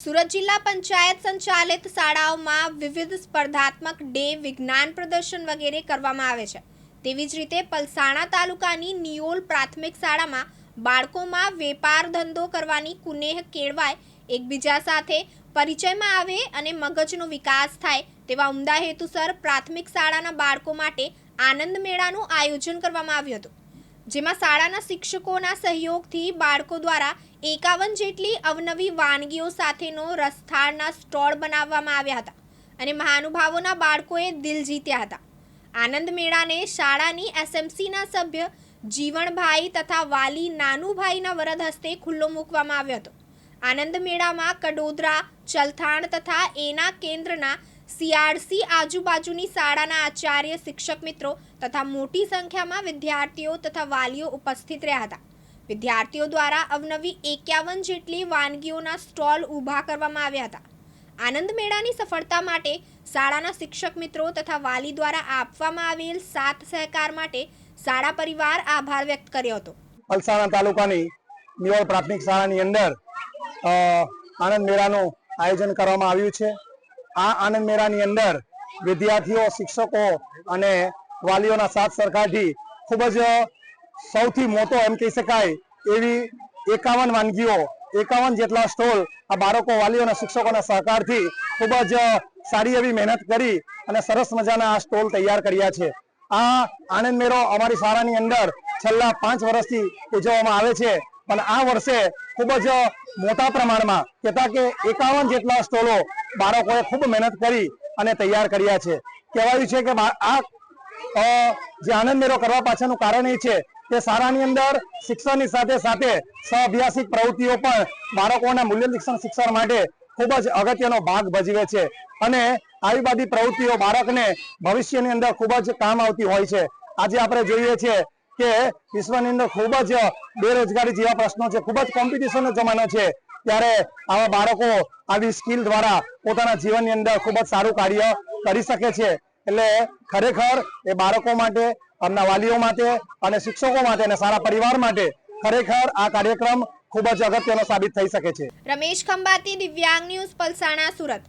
સુરત જિલ્લા પંચાયત સંચાલિત શાળાઓમાં વિવિધ સ્પર્ધાત્મક ડે વિજ્ઞાન પ્રદર્શન વગેરે કરવામાં આવે છે. તેવી જ રીતે પલસાણા તાલુકાની નિયોલ પ્રાથમિક શાળામાં બાળકોમાં વેપાર ધંધો કરવાની કુનેહ કેળવાય, એકબીજા સાથે પરિચયમાં આવે અને મગજનો વિકાસ થાય તેવા ઉમદા હેતુસર પ્રાથમિક શાળાના બાળકો માટે આનંદ મેળાનું આયોજન કરવામાં આવ્યું હતું. જેમાં શાળાના શિક્ષકોના સહયોગથી બાળકો દ્વારા એકાવન જેટલી અવનવી વાનગીઓ સાથેનો રસથાળના સ્ટોળ બનાવવામાં આવ્યા હતા અને મહાનુભાવોના બાળકોએ દિલ જીત્યા હતા. આનંદ મેળાને શાળાની એસએમસીના સભ્ય જીવણભાઈ તથા વાલી નાનુભાઈના વરદ હસ્તે ખુલ્લો મૂકવામાં આવ્યો હતો. આનંદ મેળામાં કડોદરા, ચલથાણ તથા એના કેન્દ્રના સીઆરસી આજુબાજુની શાળાના આચાર્ય શિક્ષક મિત્રો તથા મોટી સંખ્યામાં વિદ્યાર્થીઓ તથા વાલીઓ ઉપસ્થિત રહ્યા હતા. વિદ્યાર્થીઓ દ્વારા અવનવી એકાવન જેટલી વાનગીઓના સ્ટોલ ઊભા કરવામાં આવ્યા હતા. આનંદ મેળાની સફળતા માટે શાળાના શિક્ષક મિત્રો તથા વાલી દ્વારા આપવામાં આવેલ સાથ સહકાર માટે શાળા પરિવાર આભાર વ્યક્ત કર્યો હતો. પલસાણા તાલુકાની નિયોલ પ્રાથમિક શાળાની અંદર આનંદ મેળાનું આયોજન કરવામાં આવ્યું છે. આ આનંદ મેળાની અંદર વિદ્યાર્થીઓ, શિક્ષકો અને વાલીઓના સાથ સરકારથી ખૂબ જ સૌથી મોટો એમ કહી શકાય એવી એકાવન વાનગીઓ, એકાવન જેટલા સ્ટોલ આ બાળકો, વાલીઓ અને શિક્ષકોના સહકારથી ખૂબ જ સારી એવી મહેનત કરી અને સરસ મજાના આ સ્ટોલ તૈયાર કર્યા છે. આ આનંદ મેળો અમારી શાળાની અંદર છેલ્લા પાંચ વર્ષથી ઉજવવામાં આવે છે. પણ આ વર્ષે ખૂબ જ મોટા પ્રમાણમાં કહેતા કે એકાવન જેટલા સ્ટોલો બાળકોએ ખૂબ મહેનત કરી અને તૈયાર કર્યા છે. કહેવાયું છે કે આ જે આનંદ મેળો કરવા પાછળનું કારણ એ છે કે શાળાની અંદર શિક્ષણની સાથે સાથે સહઅભ્યાસિક પ્રવૃત્તિઓ પણ બાળકોના મૂલ્ય શિક્ષણ શિક્ષણ માટે ખૂબ જ અગત્યનો ભાગ ભજવે છે. અને આવી બધી પ્રવૃત્તિઓ બાળકને ભવિષ્યની અંદર ખૂબ જ કામ આવતી હોય છે. આજે આપણે જોઈએ છીએ કે વિશ્વની અંદર ખૂબ જ બેરોજગારી જેવા પ્રશ્નો છે, ખૂબ જ કોમ્પિટિશનનો જમાનો છે. ત્યારે આવા બાળકો આવી સ્કિલ દ્વારા પોતાના જીવનની અંદર ખૂબ જ સારું કાર્ય કરી શકે છે. એટલે ખરેખર એ બાળકો માટે એમના વાલીઓ માટે અને શિક્ષકો માટે અને સારા પરિવાર માટે ખરેખર આ કાર્યક્રમ ખૂબ જ અગત્યનો સાબિત થઈ શકે છે. રમેશ ખંભાતી, દિવ્યાંગ ન્યૂઝ, પલસાણા, સુરત.